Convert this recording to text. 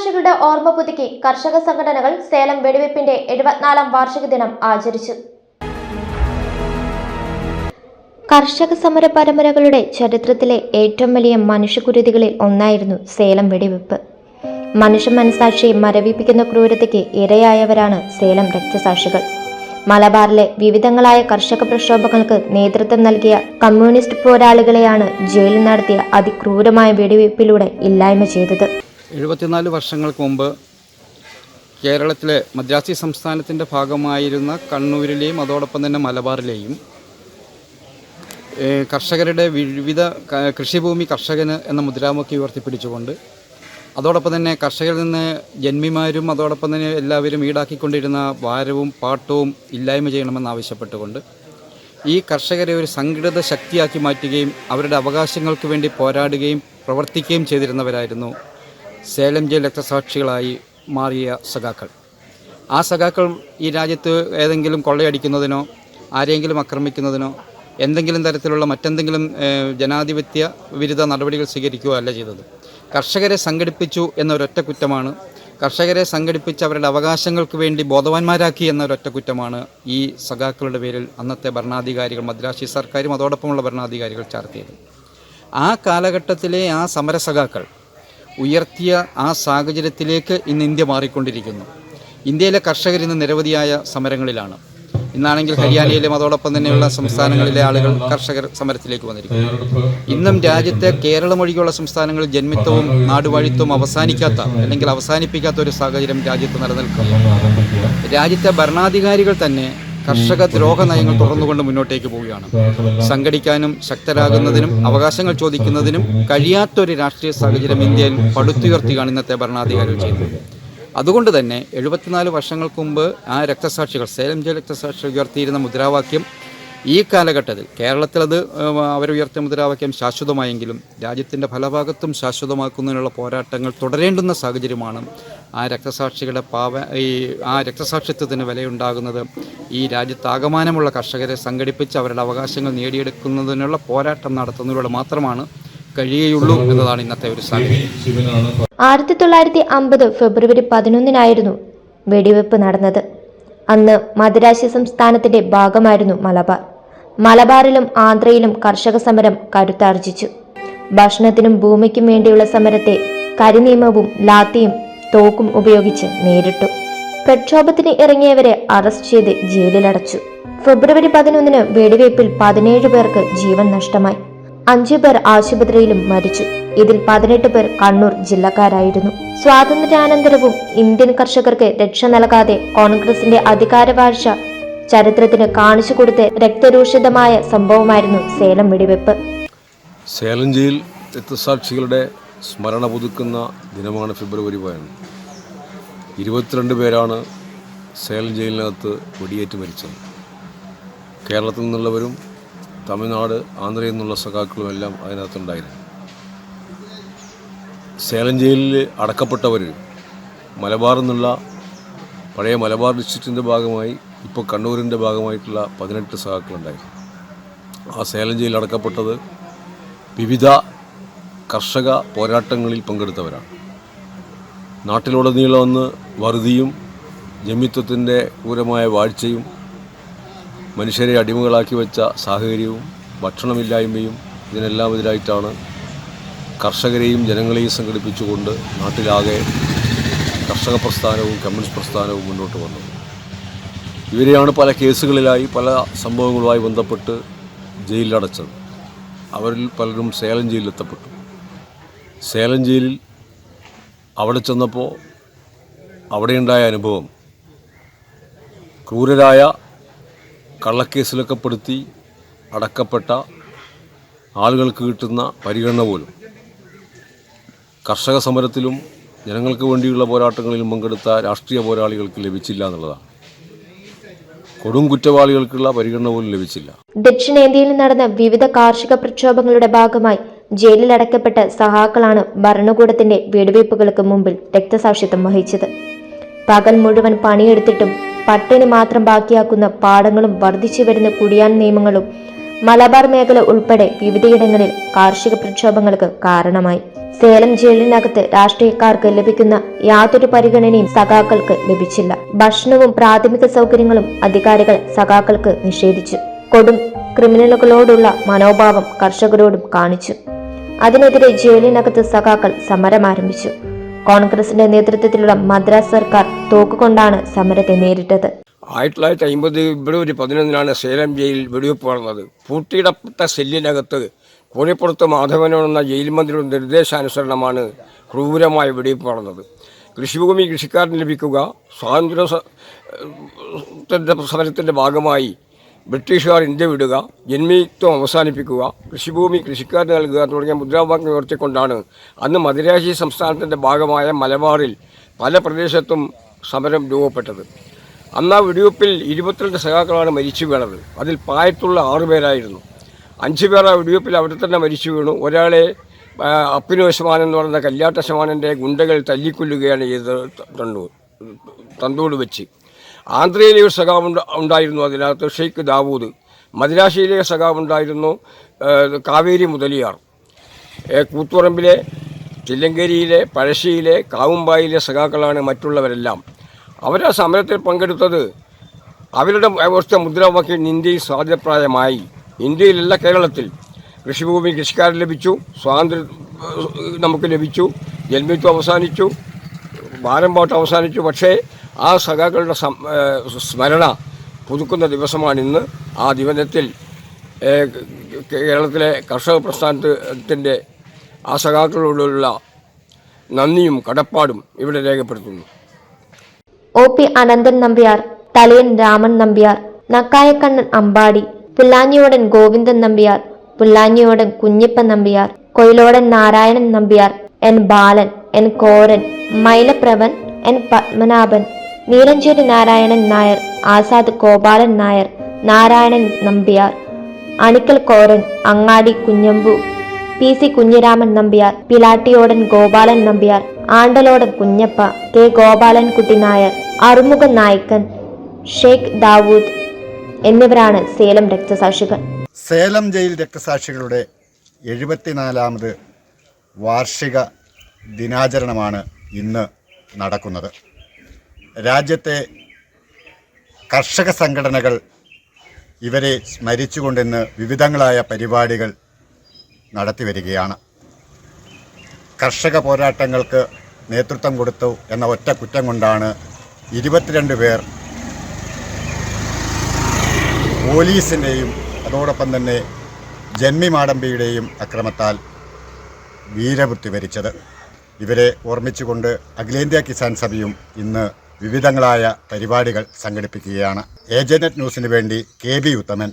രക്തസാക്ഷികളുടെ ഓർമ്മ പുതുക്കി കർഷക സംഘടനകൾ സേലം വെടിവെപ്പിന്റെ എഴുപത്തിനാലാം വാർഷിക ദിനം ആചരിച്ചു. കർഷക സമര പരമ്പരകളുടെ ചരിത്രത്തിലെ ഏറ്റവും വലിയ മനുഷ്യകുരുതികളിൽ ഒന്നായിരുന്നു സേലം വെടിവെപ്പ്. മനുഷ്യ മനസാക്ഷിയെ മരവിപ്പിക്കുന്ന ക്രൂരതയ്ക്ക് ഇരയായവരാണ് സേലം രക്തസാക്ഷികൾ. മലബാറിലെ വിവിധങ്ങളായ കർഷക പ്രക്ഷോഭങ്ങൾക്ക് നേതൃത്വം നൽകിയ കമ്മ്യൂണിസ്റ്റ് പോരാളികളെയാണ് ജയിലിൽ നടത്തിയ അതിക്രൂരമായ വെടിവെപ്പിലൂടെ ഇല്ലായ്മ ചെയ്തത്. എഴുപത്തിനാല് വർഷങ്ങൾക്ക് മുമ്പ് കേരളത്തിലെ മദ്രാസി സംസ്ഥാനത്തിന്റെ ഭാഗമായിരുന്ന കണ്ണൂരിലെയും അതോടൊപ്പം തന്നെ മലബാറിലെയും കർഷകരുടെ വിവിധ കൃഷിഭൂമി കർഷകന് എന്ന മുദ്രാവാക്യം ഉയർത്തിപ്പിടിച്ചുകൊണ്ട് അതോടൊപ്പം തന്നെ കർഷകരിൽ നിന്ന് ജന്മിമാരും അതോടൊപ്പം തന്നെ എല്ലാവരും ഈടാക്കിക്കൊണ്ടിരുന്ന ഭാരവും പാട്ടവും ഇല്ലായ്മ ചെയ്യണമെന്നാവശ്യപ്പെട്ടുകൊണ്ട് ഈ കർഷകരെ ഒരു സംഘടിത ശക്തിയാക്കി മാറ്റുകയും അവരുടെ അവകാശങ്ങൾക്ക് വേണ്ടി പോരാടുകയും പ്രവർത്തിക്കുകയും ചെയ്തിരുന്നവരായിരുന്നു സേലം ജയിൽ രക്തസാക്ഷികളായി മാറിയ സഖാക്കൾ. ആ സഖാക്കൾ ഈ രാജ്യത്ത് ഏതെങ്കിലും കൊള്ളയടിക്കുന്നതിനോ ആരെങ്കിലും ആക്രമിക്കുന്നതിനോ എന്തെങ്കിലും തരത്തിലുള്ള മറ്റെന്തെങ്കിലും ജനാധിപത്യ വിരുദ്ധ നടപടികൾ സ്വീകരിക്കുകയോ അല്ല ചെയ്തത്. കർഷകരെ സംഘടിപ്പിച്ചു എന്നൊരൊറ്റ കുറ്റമാണ്. കർഷകരെ സംഘടിപ്പിച്ച് അവരുടെ അവകാശങ്ങൾക്ക് വേണ്ടി ബോധവാന്മാരാക്കി എന്നൊരൊറ്റ കുറ്റമാണ് ഈ സഖാക്കളുടെ പേരിൽ അന്നത്തെ ഭരണാധികാരികൾ മദ്രാശി സർക്കാരും അതോടൊപ്പമുള്ള ഭരണാധികാരികൾ ചാർത്തിയത്. ആ കാലഘട്ടത്തിലെ ആ സമരസഖാക്കൾ ഉയർത്തിയ ആ സാഹചര്യത്തിലേക്ക് ഇന്ന് ഇന്ത്യ മാറിക്കൊണ്ടിരിക്കുന്നു. ഇന്ത്യയിലെ കർഷകർ ഇന്ന് നിരവധിയായ സമരങ്ങളിലാണ്. ഇന്നാണെങ്കിൽ ഹരിയാനയിലും അതോടൊപ്പം തന്നെയുള്ള സംസ്ഥാനങ്ങളിലെ ആളുകൾ കർഷകർ സമരത്തിലേക്ക് വന്നിരിക്കുന്നു. ഇന്നും രാജ്യത്തെ കേരളം ഒഴികെയുള്ള സംസ്ഥാനങ്ങളിൽ ജന്മിത്വവും നാടുവാഴിത്വവും അവസാനിക്കാത്ത അല്ലെങ്കിൽ അവസാനിപ്പിക്കാത്ത ഒരു സാഹചര്യം രാജ്യത്ത് നിലനിൽക്കുന്നു. രാജ്യത്തെ ഭരണാധികാരികൾ തന്നെ കർഷക ദ്രോഹ നയങ്ങൾ തുറന്നുകൊണ്ട് മുന്നോട്ടേക്ക് പോവുകയാണ്. സംഘടിക്കാനും ശക്തരാകുന്നതിനും അവകാശങ്ങൾ ചോദിക്കുന്നതിനും കഴിയാത്തൊരു രാഷ്ട്രീയ സാഹചര്യം ഇന്ത്യയിൽ പടുത്തുയർത്തുകയാണ് ഇന്നത്തെ ഭരണാധികാരികൾ ചെയ്യുന്നത്. അതുകൊണ്ട് തന്നെ എഴുപത്തിനാല് വർഷങ്ങൾക്ക് മുമ്പ് ആ രക്തസാക്ഷികൾ സേലം ജയിൽ രക്തസാക്ഷികൾ ഉയർത്തിയിരുന്ന മുദ്രാവാക്യം ഈ കാലഘട്ടത്തിൽ കേരളത്തിൽ അത് അവരുയർത്തിയ മുദ്രാവാക്യം ശാശ്വതമായെങ്കിലും രാജ്യത്തിന്റെ ഫലഭാഗത്തും ശാശ്വതമാക്കുന്നതിനുള്ള പോരാട്ടങ്ങൾ തുടരേണ്ടുന്ന സാഹചര്യമാണ് ആ രക്തസാക്ഷികളുടെ പാവ ഈ ആ രക്തസാക്ഷിത്വത്തിന് വിലയുണ്ടാകുന്നത് ഈ രാജ്യത്താകമാനമുള്ള കർഷകരെ സംഘടിപ്പിച്ച് അവരുടെ അവകാശങ്ങൾ നേടിയെടുക്കുന്നതിനുള്ള പോരാട്ടം നടത്തുന്നതിലൂടെ മാത്രമാണ് കഴിയുകയുള്ളൂ എന്നതാണ് ഇന്നത്തെ ഒരു സാഹചര്യം ആയിരത്തി തൊള്ളായിരത്തി അമ്പത് ഫെബ്രുവരി പതിനൊന്നിനായിരുന്നു വെടിവെപ്പ് നടന്നത്. അന്ന് മദ്രാശി സംസ്ഥാനത്തിന്റെ ഭാഗമായിരുന്നു മലബാർ. മലബാറിലും ആന്ധ്രയിലും കർഷക സമരം കരുത്താർജിച്ചു. ഭക്ഷണത്തിനും ഭൂമിക്കും വേണ്ടിയുള്ള സമരത്തെ കരിനിയമവും ലാത്തിയും തോക്കും ഉപയോഗിച്ച് നേരിട്ടു. പ്രക്ഷോഭത്തിന് ഇറങ്ങിയവരെ അറസ്റ്റ് ചെയ്ത് ജയിലിലടച്ചു. ഫെബ്രുവരി പതിനൊന്നിന് വെടിവയ്പിൽ പതിനേഴ് പേർക്ക് ജീവൻ നഷ്ടമായി. അഞ്ചു പേർ ആശുപത്രിയിലും മരിച്ചു. ഇതിൽ പതിനെട്ട് പേർ കണ്ണൂർ ജില്ലക്കാരായിരുന്നു. സ്വാതന്ത്ര്യാനന്തരവും ഇന്ത്യൻ കർഷകർക്ക് രക്ഷ നൽകാതെ കോൺഗ്രസിന്റെ അധികാരവാഴ്ച ചരിത്രത്തിന് കാണിച്ചു കൊടുത്ത രക്തരൂഷിതമായ സംഭവമായിരുന്നു സേലം വെടിവെപ്പ് സേലം ജയിൽ രക്തസാക്ഷികളുടെ സ്മരണ പുതുക്കുന്ന ദിനമാണ് ഫെബ്രുവരി പതിനൊന്ന്. ഇരുപത്തിരണ്ട് പേരാണ് സേലം ജയിലിനകത്ത് വെടിയേറ്റ് മരിച്ചത്. കേരളത്തിൽ നിന്നുള്ളവരും തമിഴ്നാട് ആന്ധ്രയിൽ നിന്നുള്ള സഖാക്കളും എല്ലാം അതിനകത്തുണ്ടായിരുന്നു. സേലം ജയിലിൽ അടക്കപ്പെട്ടവർ മലബാറിൽ നിന്നുള്ള പഴയ മലബാർ ഡിസ്ട്രിക്റ്റിന്റെ ഭാഗമായി ഇപ്പോൾ കണ്ണൂരിന്റെ ഭാഗമായിട്ടുള്ള പതിനെട്ട് സഖാക്കളുണ്ടായിരുന്നു. ആ സേലം ജയിലിൽ അടക്കപ്പെട്ടത് വിവിധ കർഷക പോരാട്ടങ്ങളിൽ പങ്കെടുത്തവരാണ്. നാട്ടിലുടനീളം ഒന്ന് വറുതിയും ജമിത്വത്തിന്റെ ക്രൂരമായ വാഴ്ചയും മനുഷ്യരെ അടിമകളാക്കി വെച്ച സാഹചര്യവും ഭക്ഷണമില്ലായ്മയും ഇതിനെല്ലാം എതിരായിട്ടാണ് കർഷകരെയും ജനങ്ങളെയും സംഘടിപ്പിച്ചുകൊണ്ട് നാട്ടിലാകെ കർഷക പ്രസ്ഥാനവും കമ്മ്യൂണിസ്റ്റ് പ്രസ്ഥാനവും മുന്നോട്ട് വന്നത്. ഇവരെയാണ് പല കേസുകളിലായി പല സംഭവങ്ങളുമായി ബന്ധപ്പെട്ട് ജയിലിലടച്ചത്. അവരിൽ പലരും സേലം ജയിലിലെത്തപ്പെട്ടു. സേലം ജയിലിൽ അവിടെ ചെന്നപ്പോൾ അവിടെയുണ്ടായ അനുഭവം. ക്രൂരരായ കള്ളക്കേസിലൊക്കെ പെടുത്തി അടക്കപ്പെട്ട ആളുകൾക്ക് കിട്ടുന്ന പരിഗണന പോലും. കർഷക സമരത്തിലും ജനങ്ങൾക്ക് വേണ്ടിയുള്ള പോരാട്ടങ്ങളിലും പങ്കെടുത്ത രാഷ്ട്രീയ പോരാളികൾക്ക് ലഭിച്ചില്ല എന്നുള്ളതാണ്. കൊടും കുറ്റവാളികൾക്കുള്ള പരിഗണന പോലും ലഭിച്ചില്ല. ദക്ഷിണേന്ത്യയിൽ നടന്ന വിവിധ കാർഷിക പ്രക്ഷോഭങ്ങളുടെ ഭാഗമായി ജയിലിലടക്കപ്പെട്ട സഹാക്കളാണ് ഭരണകൂടത്തിന്റെ വെടിവയ്പ്പുകൾക്ക് മുമ്പിൽ രക്തസാക്ഷിത്വം വഹിച്ചത്. പകൽ മുഴുവൻ പണിയെടുത്തിട്ടും പട്ടിണി മാത്രം ബാക്കിയാക്കുന്ന പാടങ്ങളും വർദ്ധിച്ചു വരുന്ന കുടിയാൻ നിയമങ്ങളും മലബാർ മേഖല ഉൾപ്പെടെ വിവിധയിടങ്ങളിൽ കാർഷിക പ്രക്ഷോഭങ്ങൾക്ക് കാരണമായി. സേലം ജയിലിനകത്ത് രാഷ്ട്രീയക്കാർക്ക് ലഭിക്കുന്ന യാതൊരു പരിഗണനയും സഖാക്കൾക്ക് ലഭിച്ചില്ല. ഭക്ഷണവും പ്രാഥമിക സൗകര്യങ്ങളും അധികാരികൾ സഖാക്കൾക്ക് നിഷേധിച്ചു. കൊടും ക്രിമിനലുകളോടുള്ള മനോഭാവം കർഷകരോടും കാണിച്ചു. അതിനെതിരെ ജയിലിനകത്ത് സഖാക്കൾ സമരം ആരംഭിച്ചു. കോൺഗ്രസിന്റെ നേതൃത്വത്തിലുള്ള മദ്രാസ് സർക്കാർ തോക്കുകൊണ്ടാണ് സമരത്തെ നേരിട്ടത്. ആയിരത്തി തൊള്ളായിരത്തി അമ്പത് ഫെബ്രുവരി പതിനൊന്നിനാണ് സേലം ജയിലിൽ വെടിവെപ്പ് നടന്നത്. പൂട്ടിയിടപ്പെട്ട സെല്ലിനകത്ത് കോഴിപ്പുറത്ത് മാധവനെന്ന ജയിൽ മന്ത്രിയുടെ നിർദ്ദേശാനുസരണമാണ് ക്രൂരമായ വെടിവെപ്പ് നടന്നത്. കൃഷിഭൂമി കൃഷിക്കാരന് ലഭിക്കുക സ്വാതന്ത്ര്യ സമരത്തിന്റെ ഭാഗമായി ബ്രിട്ടീഷുകാർ ഇന്ത്യ വിടുക ജന്മിത്വം അവസാനിപ്പിക്കുക കൃഷിഭൂമി കൃഷിക്കാരന് നൽകുക തുടങ്ങിയ മുദ്രാവാക്യം ഉയർത്തിക്കൊണ്ടാണ് അന്ന് മദിരാശി സംസ്ഥാനത്തിന്റെ ഭാഗമായ മലബാറിൽ പല പ്രദേശത്തും സമരം രൂപപ്പെട്ടത്. അന്ന് ആ വെടിവെപ്പിൽ ഇരുപത്തിരണ്ട് സഖാക്കളാണ് മരിച്ചു വീണത്. അതിൽ പ്രായത്തുള്ള ആറുപേരായിരുന്നു അഞ്ച് പേർ ആ വെടിവെപ്പിൽ അവിടെ തന്നെ മരിച്ചു വീണു. ഒരാളെ ആ, അപ്പിനു ശമാനൻ എന്ന് പറയുന്ന കല്യാട്ട ശമാനന്റെ ഗുണ്ടകൾ തല്ലിക്കൊല്ലുകയാണ് ചെയ്തത് തണ്ടൂർ തന്തോട് വെച്ച്. ആന്ധ്രയിലെ ഒരു സഖാവ് ഉണ്ടായിരുന്നു അതിനകത്ത് ഷെയ്ഖ് ദാവൂദ്. മദിരാശിയിലെ സഖാവ് ഉണ്ടായിരുന്നു കാവേരി മുതലിയാർ. കൂത്തുപറമ്പിലെ തില്ലങ്കേരിയിലെ പഴശ്ശിയിലെ കാവുമ്പായിലെ സഖാക്കളാണ് മറ്റുള്ളവരെല്ലാം. അവരെ സമരത്തിൽ പങ്കെടുത്തത് അവരുടെ അവസ്ഥ മുദ്രാവാക്യം ഇന്ത്യയിൽ സ്വാതന്ത്ര്യപ്രായമായി ഇന്ത്യയിലല്ല കേരളത്തിൽ. കൃഷിഭൂമി കൃഷിക്കാരൻ ലഭിച്ചു സ്വാതന്ത്ര്യം നമുക്ക് ലഭിച്ചു ജന്മിത്വം അവസാനിച്ചു ഭാരം പാട്ട് അവസാനിച്ചു. പക്ഷേ ആ സഖാക്കളുടെ സ്മരണ പുതുക്കുന്ന ദിവസമാണിന്ന്. ആ ദിവസത്തിൽ കേരളത്തിലെ കർഷക പ്രസ്ഥാനത്തിന്റെ ആ സഖാക്കളോടുള്ള നന്ദിയും കടപ്പാടും ഇവിടെ രേഖപ്പെടുത്തുന്നു. O P Ananthan Nambiar Thalayan Raman Nambiar Nakkayakkannan Ambadi Pullanjiyodan Govindan Nambiar Pullanjiyodan Kunhippan Nambiar Koilodan Narayanan Nambiar N Balan N Koran Mailapravan N Padmanabhan Neelancheri Narayanan Nair Azad Gopalan Nair Narayanan Nambiar Anikkal Koran Angadi Kunhambu P C Kunhiraman Nambiar Pilattiyodan Gopalan Nambiar Andalodan Kunhappa K Gopalankutty Nair Arumukha Naickan Sheikh Dawood എന്നിവരാണ് സേലം രക്തസാക്ഷികൾ. Salem jail രക്തസാക്ഷികളുടെ എഴുപത്തിനാലാമത് വാർഷിക ദിനാചരണമാണ് ഇന്ന് നടക്കുന്നത്. രാജ്യത്തെ കർഷക സംഘടനകൾ ഇവരെ സ്മരിച്ചുകൊണ്ടിന്ന് വിവിധങ്ങളായ പരിപാടികൾ നടത്തി വരികയാണ്. കർഷക പോരാട്ടങ്ങൾക്ക് നേതൃത്വം കൊടുത്തു എന്ന ഒറ്റ കുറ്റം കൊണ്ടാണ് ഇരുപത്തിരണ്ട് പേർ പോലീസിന്റെയും അതോടൊപ്പം തന്നെ ജന്മി മാടമ്പിയുടെയും അക്രമത്താൽ വീരവൃത്തി വരിച്ചത് ഇവരെ ഓർമ്മിച്ചുകൊണ്ട് അഖിലേന്ത്യാ കിസാൻ സഭയും ഇന്ന് വിവിധങ്ങളായ പരിപാടികൾ സംഘടിപ്പിക്കുകയാണ്. ഏജനറ്റ് ന്യൂസിന് വേണ്ടി കെ ബി ഉത്തമൻ.